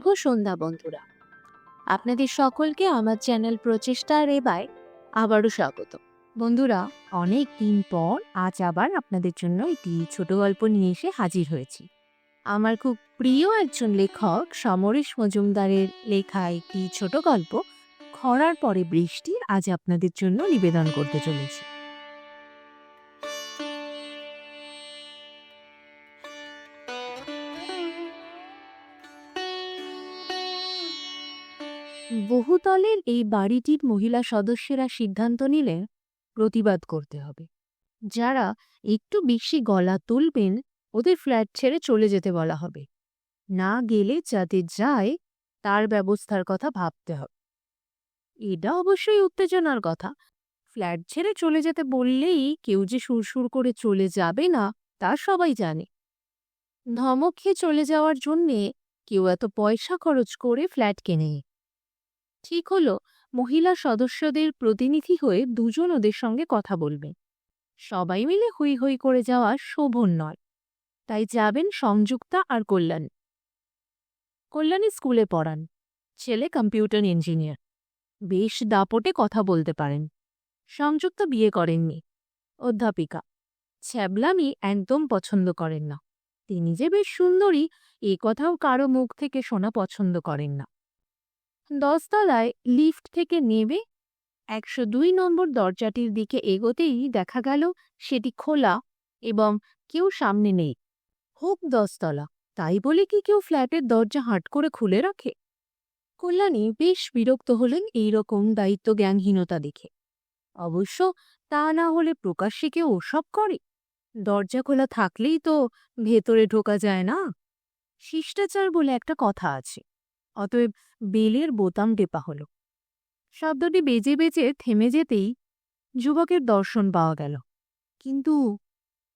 শুভ সন্ধ্যা, বন্ধুরা। আপনাদের সকলকে আমার চ্যানেল প্রচেষ্টার এবায় আবারও স্বাগত। বন্ধুরা, অনেক দিন পর আজ আবার আপনাদের জন্য একটি ছোট গল্প নিয়ে এসে হাজির হয়েছি। আমার খুব প্রিয় একজন লেখক সমরেশ মজুমদারের লেখা একটি ছোট গল্প, খরার পরে বৃষ্টি আজ আপনাদের জন্য নিবেদন করতে চলেছি। বহুতলের এই বাড়িটির মহিলা সদস্যেরা সিদ্ধান্ত নিলেন প্রতিবাদ করতে হবে। যারা একটু বেশি গলা তুলবেন, ওদের ফ্ল্যাট ছেড়ে চলে যেতে বলা হবে। না গেলে যাতে যায়, তার ব্যবস্থার কথা ভাবতে হবে। এটা অবশ্যই উত্তেজনার কথা। ফ্ল্যাট ছেড়ে চলে যেতে বললেই কেউ যে সুরসুর করে চলে যাবে না, তা সবাই জানে। ধমক চলে যাওয়ার জন্যে কেউ এত পয়সা খরচ করে ফ্ল্যাট কেনে। ঠিক হলো, মহিলা সদস্যদের প্রতিনিধি হয়ে দুজন ওদের সঙ্গে কথা বলবেন সবাই মিলে হই হই করে যাওয়া শোভন নয়। তাই যাবেন সংযুক্তা আর কল্যাণ। কল্যাণী স্কুলে পড়ান। ছেলে কম্পিউটার ইঞ্জিনিয়ার। বেশ দাপটে কথা বলতে পারেন। সংযুক্ত বিয়ে করেননি। অধ্যাপিকা। ছ্যাবলামি একদম পছন্দ করেন না। তিনি যে বেশ সুন্দরী, এ কথাও কারও মুখ থেকে শোনা পছন্দ করেন না। দশতলায় লিফট থেকে নেবে একশো দুই নম্বর দরজাটির দিকে এগোতেই দেখা গেল সেটি খোলা এবং কেউ সামনে নেই। হোক দশতলা, তাই বলে কি কেউ ফ্ল্যাটের দরজা হাট করে খুলে রাখে? কল্যাণী বেশ বিরক্ত হলেন এইরকম দায়িত্ব জ্ঞানহীনতা দেখে। অবশ্য তা না হলে প্রকাশ্যে কেউ ওসব করে? দরজা খোলা থাকলেই তো ভেতরে ঢোকা যায় না? শিষ্টাচার বলে একটা কথা আছে। অতএব বেলের বোতাম টেপা হল। শব্দটি বেজে বেজে থেমে যেতেই যুবকের দর্শন পাওয়া গেল। কিন্তু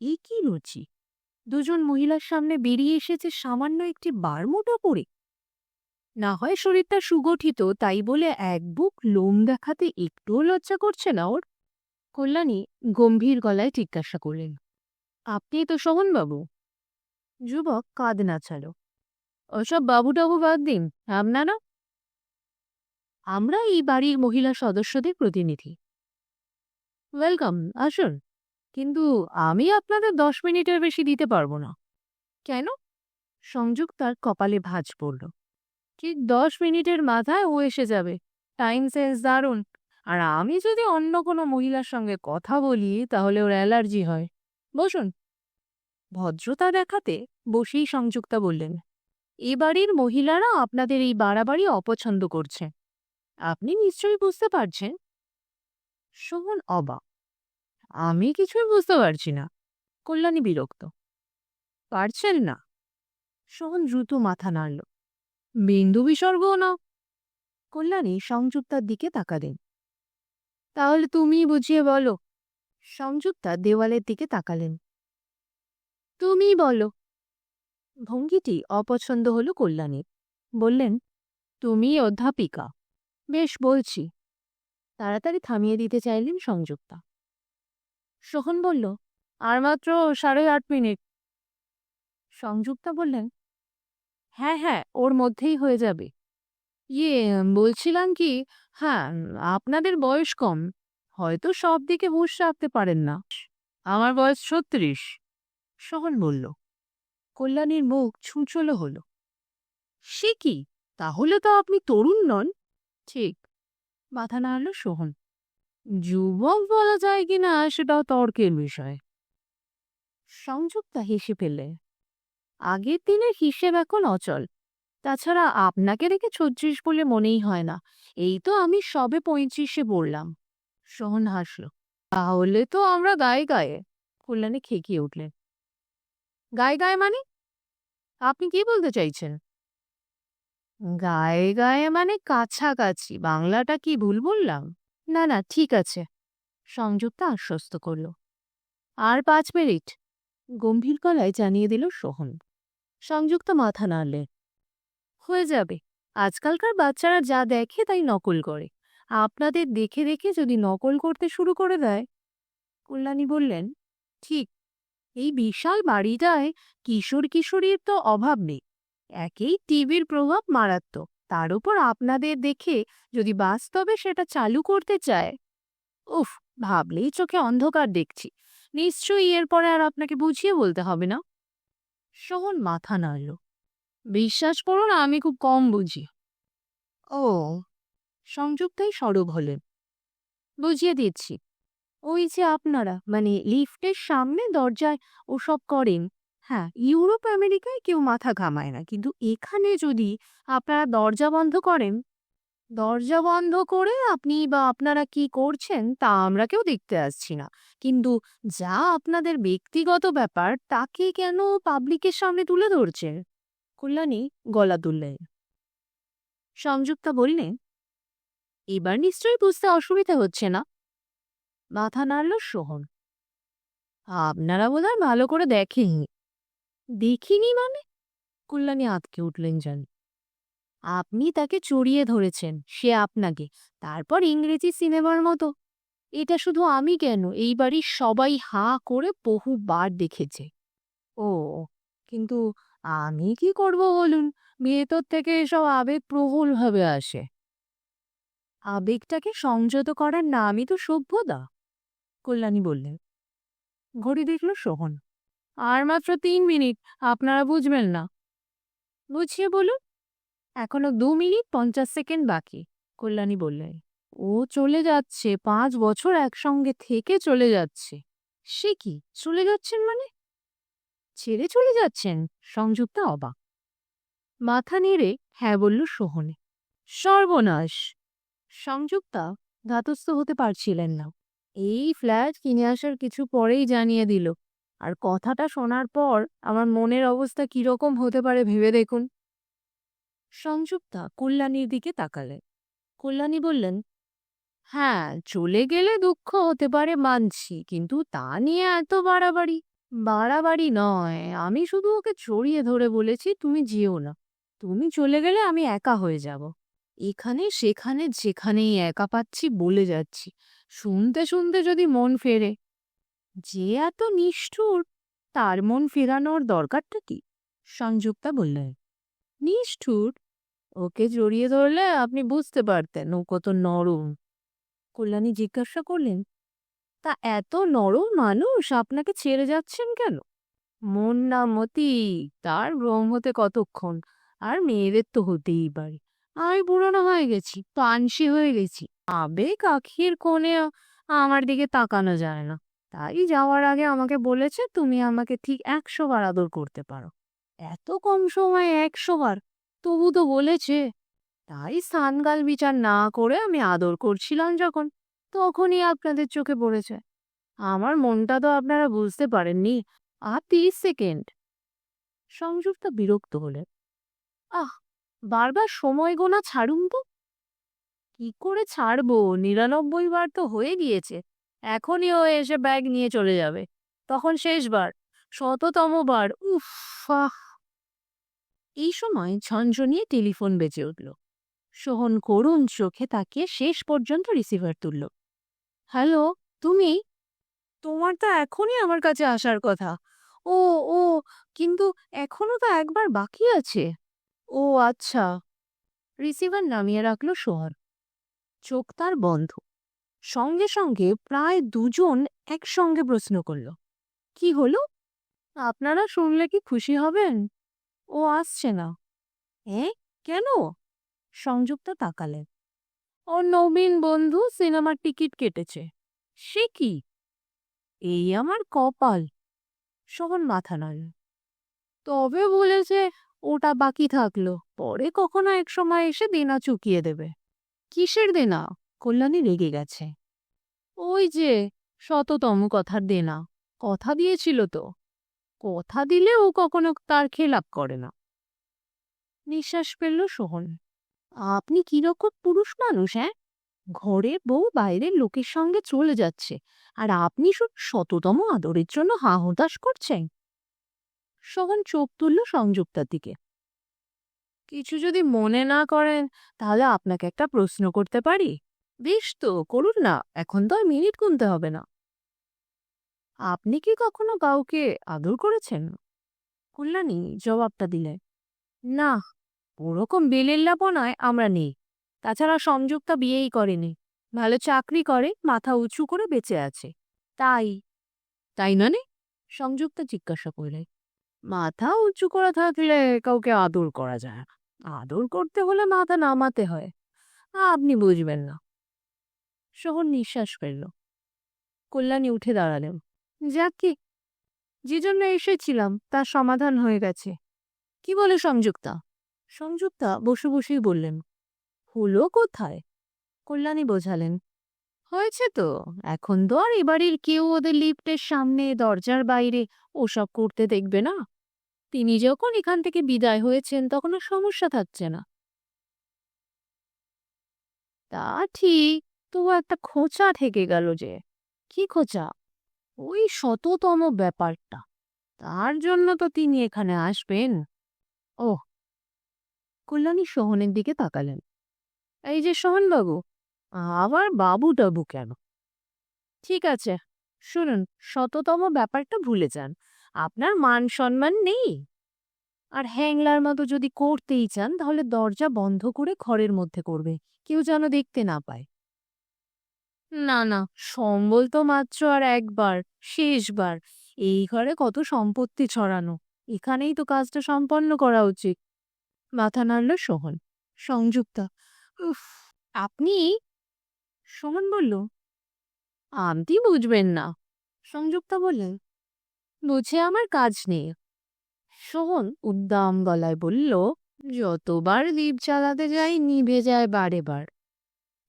এ কি রুচি? দুজন মহিলার সামনে বেরিয়ে এসেছে সামান্য একটি বারমোটা পরে না হয় শরীরটা সুগঠিত, তাই বলে এক বুক লোম দেখাতে একটুও লজ্জা করছে না ওর। কল্যাণী গম্ভীর গলায় জিজ্ঞাসা করলেন, আপনি তো সোহনবাবু যুবক কাঁদ নাচালো ওসব বাবুটাবু বাদ দিন আপনারা আমরা এই বাড়ির মহিলা সদস্যদের প্রতিনিধি। ওয়েলকাম, আসুন। কিন্তু আমি আপনাদের দশ মিনিটের বেশি দিতে পারব না। কেন? সংযোগ তার কপালে ভাঁজ পড়ল। ঠিক দশ মিনিটের মাথায় ও এসে যাবে। টাইম সেন্স দারুণ। আর আমি যদি অন্য কোনো মহিলার সঙ্গে কথা বলি, তাহলে ওর অ্যালার্জি হয়। বসুন। ভদ্রতা দেখাতে বসেই সংযুক্তা বললেন এ বাড়ির মহিলারা আপনাদের এই বাড়াবাড়ি অপছন্দ করছে। আপনি নিশ্চয়ই বুঝতে পারছেন। শোভন অবাক। আমি কিছুই বুঝতে পারছি না। কল্যাণী বিরক্ত। পারছেন না। শোভন দ্রুত মাথা নাড়ল। বিন্দু বিসর্গও না। কল্যাণী সংযুক্তার দিকে তাকালেন। তাহলে তুমি বুঝিয়ে বলো। সংযুক্তা দেওয়ালের দিকে তাকালেন। তুমি বলো। ভঙ্গিটি অপছন্দ হল কল্যাণীর। বললেন, তুমি অধ্যাপিকা। বেশ, বলছি। তাড়াতাড়ি থামিয়ে দিতে চাইলেন সংযুক্তা। সোহন বলল, আর মাত্র সাড়ে আট মিনিট। সংযুক্তা বললেন হ্যাঁ হ্যাঁ ওর মধ্যেই হয়ে যাবে। ইয়ে বলছিলাম কি হ্যাঁ আপনাদের বয়স কম। হয়তো সব দিকে হুঁশ রাখতে পারেন না। আমার বয়স ছত্রিশ। সোহন বলল কল্যাণীর মুখ ছুঁচলো হল। সে কি? তাহলে তো আপনি তরুণ নন। ঠিক। মাথা নাড়ল সোহন। যুবক বলা যায় কিনা সেটাও তর্কের বিষয়। সংযুক্তা হেসে ফেললে আগের দিনের হিসেব এখন অচল। তাছাড়া আপনাকে রেখে ছত্রিশ বলে মনেই হয় না। এই তো আমি সবে পঁয়ত্রিশে পড়লাম। সোহন হাসল। তাহলে তো আমরা গায়ে গায়ে। কল্যাণে খেকিয়ে উঠলেন। গায়ে গায়ে মানে? আপনি কি বলতে চাইছেন? গায়ে গায়ে মানে কাছাকাছি, বাংলাটা কি ভুল বললাম? না না, ঠিক আছে। সংযুক্তা আশ্বস্ত করল। আর পাঁচ মিনিট। গম্ভীর গলায় জানিয়ে দিল সোহন। সংযুক্ত মাথা নাড়লে। হয়ে যাবে। আজকালকার বাচ্চারা যা দেখে তাই নকল করে। আপনাদের দেখে দেখে যদি নকল করতে শুরু করে দেয়? কল্যাণী বললেন, ঠিক এই বিশাল বাড়িটায় কিশোর কিশোরীর তো অভাব নেই। একেই টিভির প্রভাব মারাত্মক। তার উপর আপনাদের দেখে যদি বাস্তবে সেটা চালু করতে চায়, উফ, ভাবলেই চোখে অন্ধকার দেখছি। নিশ্চয়ই এরপরে আর আপনাকে বুঝিয়ে বলতে হবে না? সোহন মাথা নাড়ল। বিশ্বাস করুন, আমি খুব কম বুঝি। ও, সংযুক্তাই সরব হলেন। বুঝিয়ে দিচ্ছি। ওই যে আপনারা মানে লিফটের সামনে দরজায় ওসব করেন হ্যাঁ ইউরোপ আমেরিকায় কেউ মাথা ঘামায় না। কিন্তু এখানে যদি আপনারা দরজা বন্ধ করেন, দরজা বন্ধ করে আপনি বা আপনারা কি করছেন তা আমরা কেউ দেখতে আসছি না। কিন্তু যা আপনাদের ব্যক্তিগত ব্যাপার, তাকে কেন পাবলিকের সামনে তুলে ধরছে? কল্যাণী গলা তুললেন। সংযুক্তা বললেন, এবার নিশ্চয়ই বুঝতে অসুবিধা হচ্ছে না। মাথা নাড়ল সোহন। আপনারা বোধহয় ভালো করে দেখেননি দেখিনি মানে? কল্যাণী আতকে উঠলেন যেন। আপনি তাকে চড়িয়ে ধরেছেন, সে আপনাকে। তারপর ইংরেজি সিনেমার মতো। এটা শুধু আমি কেন? এই বাড়ির সবাই হা করে বহুবার দেখেছে। ও, কিন্তু আমি কি করব বলুন? ভেতর থেকে এসব আবেগ প্রবলভাবে আসে। আবেগটাকে সংযত করার নামই তো সভ্যতা। কল্যাণী বললেন। ঘড়ি দেখল সোহন। আর মাত্র তিন মিনিট আপনারা বুঝবেন না। বুঝিয়ে বলুন। এখনও দু মিনিট পঞ্চাশ সেকেন্ড বাকি কল্যাণী বললেন। ও চলে যাচ্ছে পাঁচ বছর একসঙ্গে থেকে চলে যাচ্ছে। সে কি চলে যাচ্ছেন মানে? ছেড়ে চলে যাচ্ছেন সংযুক্তা অবাক। মাথা নেড়ে হ্যাঁ বলল সোহনে। সর্বনাশ। সংযুক্তা ধাতস্থ হতে পারছিলেন না। এই ফ্ল্যাট কিনে আসার কিছু পরেই জানিয়ে দিল। আর কথাটা শোনার পর আমার মনের অবস্থা কীরকম হতে পারে ভেবে দেখুন। সংযুক্তা কল্যাণীর দিকে তাকালে। কল্যাণী বললেন হ্যাঁ চলে গেলে দুঃখ হতে পারে মানছি, কিন্তু তা নিয়ে এত বাড়াবাড়ি? বাড়াবাড়ি নয়, আমি শুধু ওকে চড়িয়ে ধরে বলেছি, তুমি যেও না। তুমি চলে গেলে আমি একা হয়ে যাব। এখানে সেখানে যেখানেই একা পাচ্ছি বলে যাচ্ছি। শুনতে শুনতে যদি মন ফেরে, যে এত নিষ্ঠুর, তার মন ফেরানোর দরকারটা কি? সংযুক্তা বললেন, নিষ্ঠুর? ওকে জড়িয়ে ধরলে আপনি বুঝতে পারতেন ও কত নরম। কল্যাণী জিজ্ঞাসা করলেন, তা এত নরম মানুষ আপনাকে ছেড়ে যাচ্ছেন কেন? মন না মতি, তার ভ্রম হতে কতক্ষণ? আর মেয়েদের তো হতেই পারে। আমি পুরনো হয়ে গেছি, পানসি হয়ে গেছি। আবেগ আখির কোণে আমার দিকে তাকানো যায় না। তাই যাওয়ার আগে আমাকে বলেছে, তুমি আমাকে ঠিক একশো বার আদর করতে পারো। এত কম সময়ে একশো বার? তবু তো বলেছে। তাই সানগাল বিচার না করে আমি আদর করছিলাম যখন, তখনই আপনাদের চোখে পড়েছে। আমার মনটা তো আপনারা বুঝতে পারেননি। আর তিরিশ সেকেন্ড। সংযুক্তা বিরক্ত হলে, আহ বারবার সময় গোনা ছাড়ুন তো? কি করে ছাড়বো? নিরানব্বই বার তো হয়ে গিয়েছে। এখনই ও এসে ব্যাগ নিয়ে চলে যাবে। তখন শেষবার, শততম বার, উফ এই সময় ঝনঝনিয়ে টেলিফোন বেজে উঠল। সোহন করুণ চোখে তাকিয়ে শেষ পর্যন্ত রিসিভার তুলল। হ্যালো, তুমি? তোমার তো এখনই আমার কাছে আসার কথা। ও ও, কিন্তু এখনও তো একবার বাকি আছে। ও আচ্ছা। রিসিভার নামিয়ে রাখল সোহর চোখ তার বন্ধ। সঙ্গে সঙ্গে প্রায় দুজন একসঙ্গে প্রশ্ন করল, কি হলো? আপনারা শুনলে কি খুশি হবেন? ও আসছে না। এ? কেন? সংযুক্ত তাকালেন ও নবীন বন্ধু, সিনেমার টিকিট কেটেছে। সে কি? এই আমার কপাল। সোহন মাথা নাড়ল। তবে বলেছে ওটা বাকি থাকল। পরে কখনো এক সময় এসে দেনা চুকিয়ে দেবে। কিসের দেনা? কল্যাণী রেগে গেছে। ওই যে, শততম কথার দেনা। কথা দিয়েছিল তো। কথা দিলে ও কখনো তার খেলাপ করে না। নিঃশ্বাস ফেলল সোহন। আপনি কীরকম পুরুষ মানুষ হ্যাঁ? ঘরে বউ বাইরের লোকের সঙ্গে চলে যাচ্ছে। আর আপনি শুধু শততম আদরের জন্য হা হতাশ করছেন। সোহন চোখ তুলল সংযুক্তার দিকে। কিছু যদি মনে না করেন তাহলে আপনাকে একটা প্রশ্ন করতে পারি। বেশ তো করুন না এখন তো মিনিট গুনতে হবে না। আপনি কি কখনো কাউকে আদর করেছেন? কল্যাণী জবাবটা দিলে না ওরকম বেলেল্লাপনায় আমরা নেই। তাছাড়া সংযুক্তা বিয়েই করেনি। ভালো চাকরি করে মাথা উঁচু করে বেঁচে আছে। তাই। তাই মানে? সংযুক্তা জিজ্ঞাসা করলে মাথা উঁচু করা থাকলে কাউকে আদর করা যায় না। আদর করতে হলে মাথা নামাতে হয়। আপনি বুঝবেন না। শহর নিঃশ্বাস ফেলল। কল্যাণী উঠে দাঁড়ালেন। যাকে যে জন্য এসেছিলাম, তার সমাধান হয়ে গেছে। কি বলে সংযুক্তা? সংযুক্তা বসে বসেই বললেন, হলো কোথায়? কল্যাণী বোঝালেন হয়েছে তো? এখন তো আর এবাড়ির কেউ ওদের লিফটের সামনে, দরজার বাইরে ওসব করতে দেখবে না। তিনি যখন এখান থেকে বিদায় হয়েছেন, তখন সমস্যা থাকছে না। তা ঠিক তবু একটা খোঁচা থেকে গেল যে। কি খোঁচা? ওই শততম ব্যাপারটা। তার জন্য তো তিনি এখানে আসবেন। ও কল্যাণী সোহনের দিকে তাকালেন। এই যে সোহনবাবু আবার বাবু টাবু কেন? ঠিক আছে, শুনুন শততম ব্যাপারটা ভুলে যান। আপনার মান সম্মান নেই। আর হ্যাংলার মতো যদি করতেই চান, তাহলে দরজা বন্ধ করে ঘরের মধ্যে করবে, কেউ যেন দেখতে না পায়। না না, সম্বল তো মাত্র আর একবার, শেষবার। এই ঘরে কত সম্পত্তি ছড়ানো, এখানেই তো কাজটা সম্পন্ন করা উচিত। মাথা নাড়ল সোহন, সংযুক্তা, উফ, আপনি সোহন বলল আপনি বুঝবেন না। সংযুক্তা বললেন বুঝে আমার কাজ নেই। সোহন উদ্দাম গলায় বলল যতবার দ্বীপ চালাতে যাই নিভে যায় বারে বার।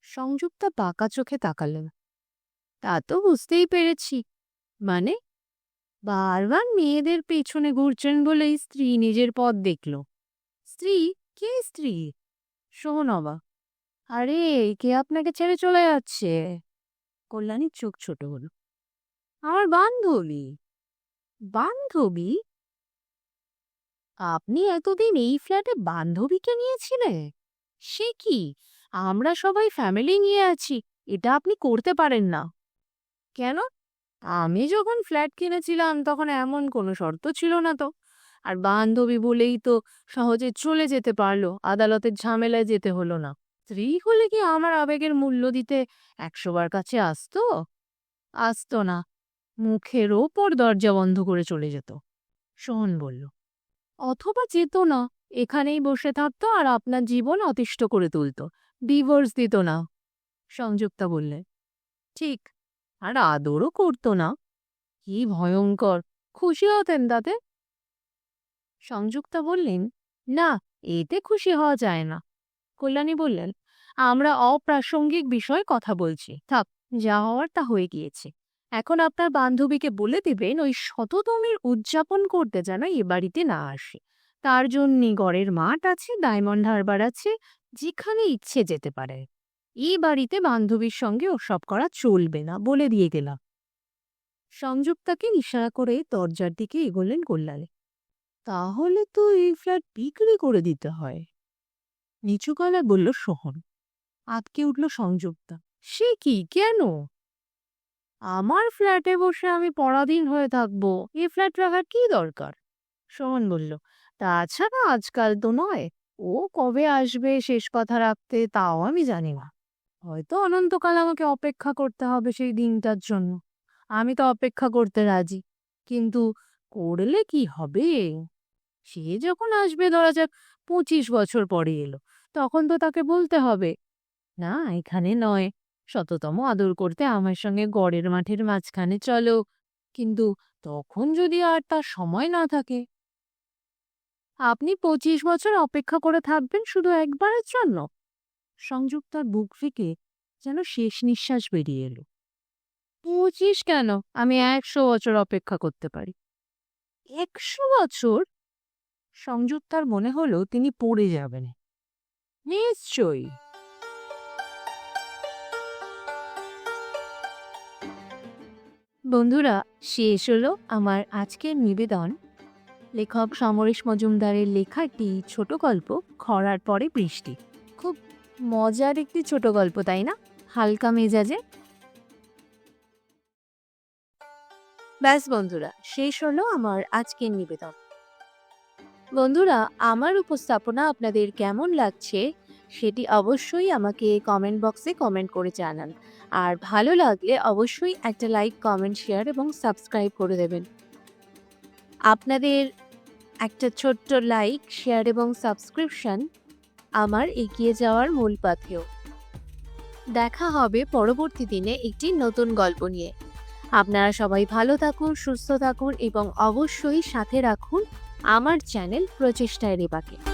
সংযুক্তা পাকা চোখে তাকালেন তা তো বুঝতেই পেরেছি। মানে বারবার মেয়েদের পেছনে ঘুরছেন বলেই স্ত্রী নিজের পথ দেখল। স্ত্রী? কে স্ত্রী? শোন অবা আরে, কে আপনাকে ছেড়ে চলে যাচ্ছে? কল্যাণীর চোখ ছোট হলো। আমার বান্ধবী। বান্ধবী? আপনি এতদিন এই ফ্ল্যাটে বান্ধবীকে নিয়েছিলেন? সে কি? আমরা সবাই ফ্যামিলি নিয়ে আছি, এটা আপনি করতে পারেন না। কেন? আমি যখন ফ্ল্যাট কিনেছিলাম, তখন এমন কোনো শর্ত ছিল না তো। আর বান্ধবী বলেই তো সহজে চলে যেতে পারল, আদালতের ঝামেলায় যেতে হলো না। স্ত্রী হলে কি আমার আবেগের মূল্য দিতে একশোবার কাছে আসতো? আসতো না। মুখের ওপর দরজা বন্ধ করে চলে যেত। সোহন বলল, অথবা যেত না, এখানেই বসে থাকতো আর আপনার জীবন অতিষ্ঠ করে তুলত। ডিভোর্স দিত না। সংযুক্তা বললে, ঠিক, আর আদরও করতো না। কি ভয়ঙ্কর, খুশি হতেন তাতে? সংযুক্তা বললেন, না, এতে খুশি হওয়া যায় না। কল্যাণী বললেন, আমরা অপ্রাসঙ্গিক বিষয়ে কথা বলছি। থাক, যা হওয়ার তা হয়ে গিয়েছে। এখন আপনার বান্ধবীকে বলে দেবেন, ওই শততমের উদযাপন করতে যেন এ বাড়িতে না আসে। তার জন্যই গড়ের মাঠ আছে, ডায়মন্ড হারবার আছে, যেখানে ইচ্ছে যেতে পারে। এই বাড়িতে বান্ধবীর সঙ্গে ওসব করা চলবে না, বলে দিয়ে গেলাম সংযুক্তাকে ইশারা করে দরজার দিকে এগোলেন কল্যাণী। তাহলে তো এই ফ্ল্যাট বিক্রি করে দিতে হয়। নিচু গলায় বলল সোহন আটকে উঠল সংযুক্তা সে কি? কেন? আমার ফ্ল্যাটে বসে আমি পরাধীন হয়ে থাকব। এ ফ্ল্যাট রাখার কি দরকার? সোহন বলল, তাছাড়া আজকাল তো নয়। ও কবে আসবে, শেষ কথা রাখতে তাও আমি জানি না। হয়তো অনন্তকাল আমাকে অপেক্ষা করতে হবে সেই দিনটার জন্য। আমি তো অপেক্ষা করতে রাজি। কিন্তু করলে কি হবে? সে যখন আসবে, ধরা যাক, পঁচিশ বছর পরে এলো। তখন তো তাকে বলতে হবে। না, এখানে নয়। শততম আদর করতে আমার সঙ্গে গড়ের মাঠের মাঝখানে চলো। কিন্তু তখন যদি আর তার সময় না থাকে? আপনি পঁচিশ বছর অপেক্ষা করে থাকবেন শুধু একবারের জন্য। সংযুক্তার বুক থেকে যেন শেষ নিঃশ্বাস বেরিয়ে এলো। পঁচিশ কেন? আমি একশো বছর অপেক্ষা করতে পারি। একশো বছর? সংযুক্তার মনে হলো তিনি পড়ে যাবেন। নিশ্চয়ই। বন্ধুরা, শেষ হলো আমার আজকের নিবেদন। লেখক সমরেশ মজুমদারের লেখা একটি ছোট গল্প, খরার পরে বৃষ্টি। খুব মজার একটি ছোট গল্প, তাই না? হালকা মেজাজে। ব্যাস বন্ধুরা, শেষ হলো আমার আজকের নিবেদন। বন্ধুরা, আমার উপস্থাপনা আপনাদের কেমন লাগছে সেটি অবশ্যই আমাকে কমেন্ট বক্সে কমেন্ট করে জানান। আর ভালো লাগলে অবশ্যই একটা লাইক কমেন্ট শেয়ার এবং সাবস্ক্রাইব করে দেবেন। আপনাদের একটা ছোট্ট লাইক শেয়ার এবং সাবস্ক্রিপশন আমার এগিয়ে যাওয়ার মূল পাথেয় দেখা হবে পরবর্তী দিনে একটি নতুন গল্প নিয়ে। আপনারা সবাই ভালো থাকুন, সুস্থ থাকুন এবং অবশ্যই সাথে রাখুন আমার চ্যানেল প্রচেষ্টায় রেবাকে